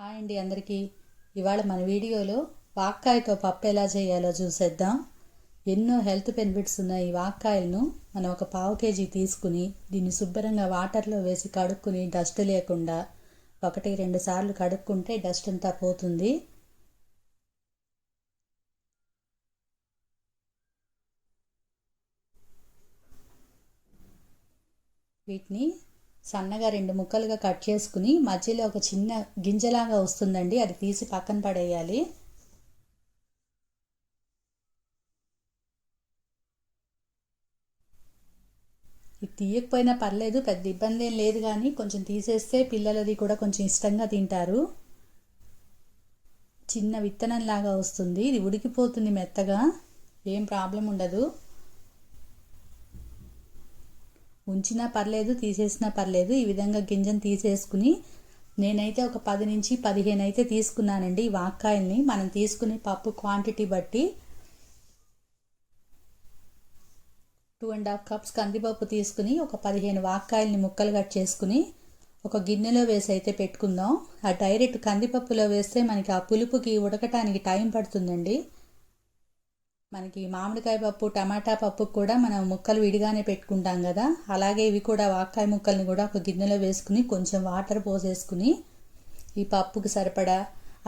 Hi అండి అందరికీ. ఇవాళ మన వీడియోలో వాక్కాయతో పప్పు ఎలా చేయాలో చూసేద్దాం. ఎన్నో హెల్త్ బెనిఫిట్స్ ఉన్న ఈ వాక్కాయలను. మనం ఒక పావు కేజీ తీసుకుని దీన్ని శుభ్రంగా వాటర్లో వేసి కడుక్కుని డస్ట్ లేకుండా ఒకటి రెండు సార్లు కడుక్కుంటే డస్ట్ అంతా పోతుంది. వీటిని సన్నగా రెండు ముక్కలుగా కట్ చేసుకుని మధ్యలో ఒక చిన్న గింజలాగా వస్తుందండి. అది తీసి పక్కన పడేయాలి. ఇది తీయకపోయినా పర్లేదు పెద్ద ఇబ్బంది ఏం లేదు కానీ కొంచెం తీసేస్తే పిల్లలది కూడా కొంచెం ఇష్టంగా తింటారు. చిన్న విత్తనం లాగా వస్తుంది. ఇది ఉడికిపోతుంది మెత్తగా. ఏం ప్రాబ్లం ఉండదు. ఉంచినా పర్లేదు తీసేసినా పర్లేదు. ఈ విధంగా గింజను తీసేసుకుని నేనైతే ఒక పది నుంచి పదిహేను అయితే తీసుకున్నానండి ఈ వాక్కాయల్ని. మనం తీసుకునే పప్పు క్వాంటిటీ బట్టి టూ అండ్ హాఫ్ కప్స్ కందిపప్పు తీసుకుని ఒక పదిహేను వాక్కాయల్ని ముక్కలు కట్ చేసుకుని ఒక గిన్నెలో వేసి అయితే పెట్టుకుందాం. ఆ డైరెక్ట్ కందిపప్పులో వేస్తే మనకి ఆ పులుపుకి ఉడకటానికి టైం పడుతుందండి. మనకి మామిడికాయ పప్పు టమాటా పప్పు కూడా మనం ముక్కలు విడిగానే పెట్టుకుంటాం కదా. అలాగే ఇవి కూడా వాక్కాయ ముక్కల్ని కూడా ఒక గిన్నెలో వేసుకుని కొంచెం వాటర్ పోసేసుకుని ఈ పప్పుకి సరిపడా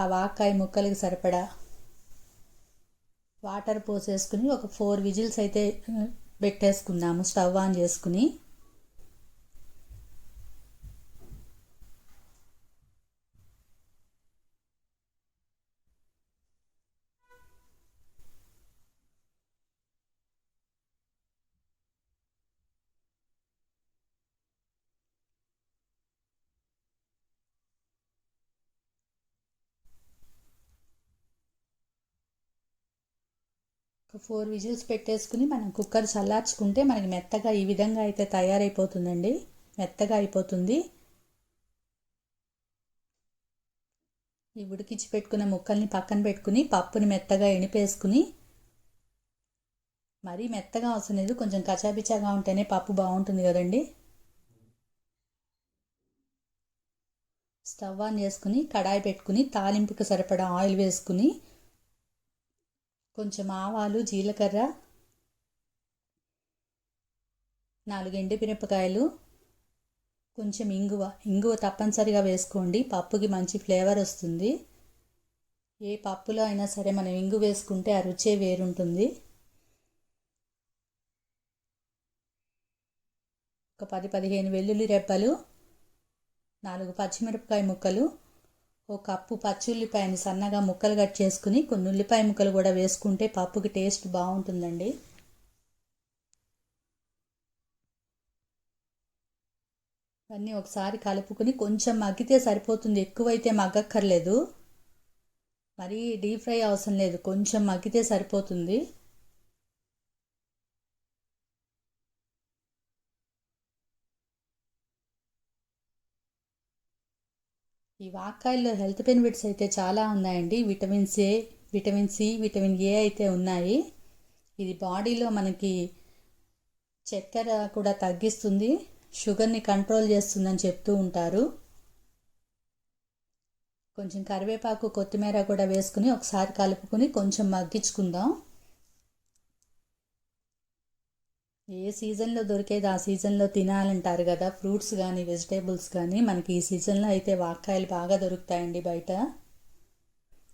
ఆ వాక్కాయ ముక్కలకి సరిపడా వాటర్ పోసేసుకుని ఒక ఫోర్ విజిల్స్ అయితే పెట్టేసుకుందాము స్టవ్ ఆన్ చేసుకుని. ఫోర్ విజిల్స్ పెట్టేసుకుని మనం కుక్కర్ చల్లార్చుకుంటే మనకి మెత్తగా ఈ విధంగా అయితే తయారైపోతుందండి. మెత్తగా అయిపోతుంది. ఈ ఉడికించి పెట్టుకున్న ముక్కల్ని పక్కన పెట్టుకుని పప్పుని మెత్తగా ఎణిపేసుకుని మరీ మెత్తగా అవసరం లేదు. కొంచెం కచాపిచాగా ఉంటేనే పప్పు బాగుంటుంది కదండి. స్టవ్ ఆన్ చేసుకుని కడాయి పెట్టుకుని తాలింపుకి సరిపడా ఆయిల్ వేసుకుని కొంచెం ఆవాలు జీలకర్ర నాలుగు ఎండుమిరపకాయలు కొంచెం ఇంగువ. ఇంగువ తప్పనిసరిగా వేసుకోండి. పప్పుకి మంచి ఫ్లేవర్ వస్తుంది. ఏ పప్పులో అయినా సరే మనం ఇంగు వేసుకుంటే ఆ రుచే వేరుంటుంది. ఒక పది పదిహేను వెల్లుల్లి రెప్పలు నాలుగు పచ్చిమిరపకాయ ముక్కలు ఓ కప్పు పచ్చుల్లిపాయని సన్నగా ముక్కలు కట్ చేసుకుని కొన్ని ఉల్లిపాయ ముక్కలు కూడా వేసుకుంటే పప్పుకి టేస్ట్ బాగుంటుందండి. అన్నీ ఒకసారి కలుపుకుని కొంచెం మగ్గితే సరిపోతుంది. ఎక్కువైతే మగ్గక్కర్లేదు. మరీ డీప్ ఫ్రై అవసరం లేదు. కొంచెం మగ్గితే సరిపోతుంది. ఈ వాకాయల్లో హెల్త్ బెనిఫిట్స్ అయితే చాలా ఉన్నాయండి. Vitamin C vitamin C vitamin A అయితే ఉన్నాయి. ఇది బాడీలో మనకి చక్కెర కూడా తగ్గిస్తుంది. షుగర్ని కంట్రోల్ చేస్తుందని చెప్తూ ఉంటారు. కొంచెం కరివేపాకు కొత్తిమీర కూడా వేసుకుని ఒకసారి కలుపుకొని కొంచెం మగ్గించుకుందాం. ఏ సీజన్లో దొరికేది ఆ సీజన్లో తినాలంటారు కదా? ఫ్రూట్స్ కానీ వెజిటేబుల్స్ కానీ మనకి ఈ సీజన్లో అయితే వాక్కాయలు బాగా దొరుకుతాయండి బయట.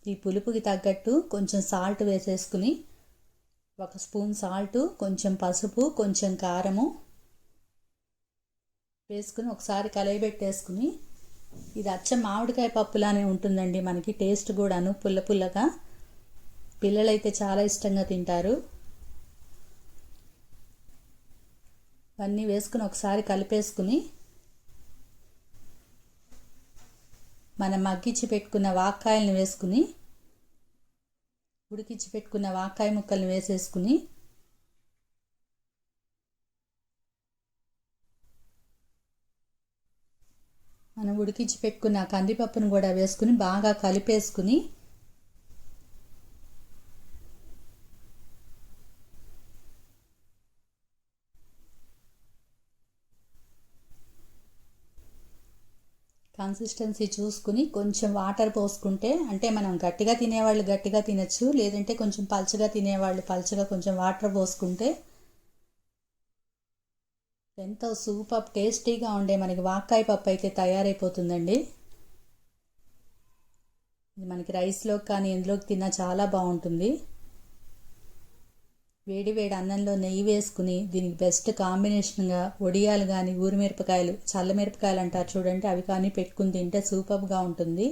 ఈ పులుపుకి తగ్గట్టు కొంచెం సాల్ట్ వేసేసుకుని ఒక స్పూన్ సాల్ట్ కొంచెం పసుపు కొంచెం కారము వేసుకుని ఒకసారి కలయబెట్టేసుకుని ఇది అచ్చ మామిడికాయ పప్పులానే ఉంటుందండి మనకి. టేస్ట్ కూడాను పుల్ల పుల్లగా. పిల్లలైతే చాలా ఇష్టంగా తింటారు. ఇవన్నీ వేసుకుని ఒకసారి కలిపేసుకుని మనం మగ్గించి పెట్టుకున్న వాక్కాయలను వేసుకుని ఉడికించి పెట్టుకున్న వాకాయ ముక్కల్ని వేసేసుకుని మనం ఉడికించి పెట్టుకున్న కందిపప్పును కూడా వేసుకుని బాగా కలిపేసుకుని కన్సిస్టెన్సీ చూసుకుని కొంచెం వాటర్ పోసుకుంటే అంటే మనం గట్టిగా తినేవాళ్ళు గట్టిగా తినచ్చు లేదంటే కొంచెం పల్చగా తినేవాళ్ళు పల్చగా కొంచెం వాటర్ పోసుకుంటే ఎంతో సూపర్ టేస్టీగా ఉండే మనకి వాక్కాయ పప్పు అయితే తయారైపోతుందండి. ఇది మనకి రైస్లోకి కానీ ఎందులోకి తిన్నా చాలా బాగుంటుంది. వేడి వేడి అన్నంలో నెయ్యి వేసుకుని దీనికి బెస్ట్ కాంబినేషన్గా వడియాలు కానీ ఊరిమిరపకాయలు చల్లమిరపకాయలు అంటారు చూడండి. అవి కానీ పెట్టుకుని తింటే సూపర్గా ఉంటుంది.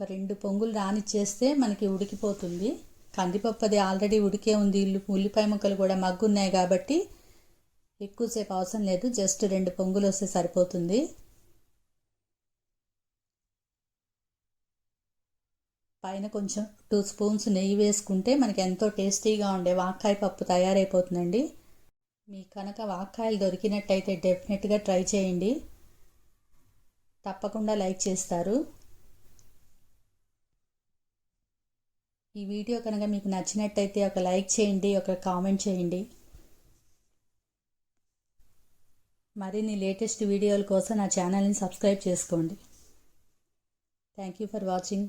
ఒక రెండు పొంగులు రానిచ్చేస్తే మనకి ఉడికిపోతుంది. కందిపప్పు అది ఆల్రెడీ ఉడికే ఉంది. ఉల్లిపాయ ముక్కలు కూడా మగ్గున్నాయి కాబట్టి ఎక్కువసేపు అవసరం లేదు. జస్ట్ రెండు పొంగులు వస్తే సరిపోతుంది. పైన కొంచెం టూ స్పూన్స్ నెయ్యి వేసుకుంటే మనకి ఎంతో టేస్టీగా ఉండే వాక్కాయ పప్పు తయారైపోతుందండి. మీకు కనుక వాక్కాయలు దొరికినట్టయితే డెఫినెట్గా ట్రై చేయండి. తప్పకుండా లైక్ చేస్తారు. ఈ వీడియో కనుక మీకు నచ్చినట్టయితే ఒక లైక్ చేయండి ఒక కామెంట్ చేయండి. మరిన్ని లేటెస్ట్ వీడియోల కోసం నా ఛానల్ని సబ్స్క్రైబ్ చేసుకోండి. Thank you for watching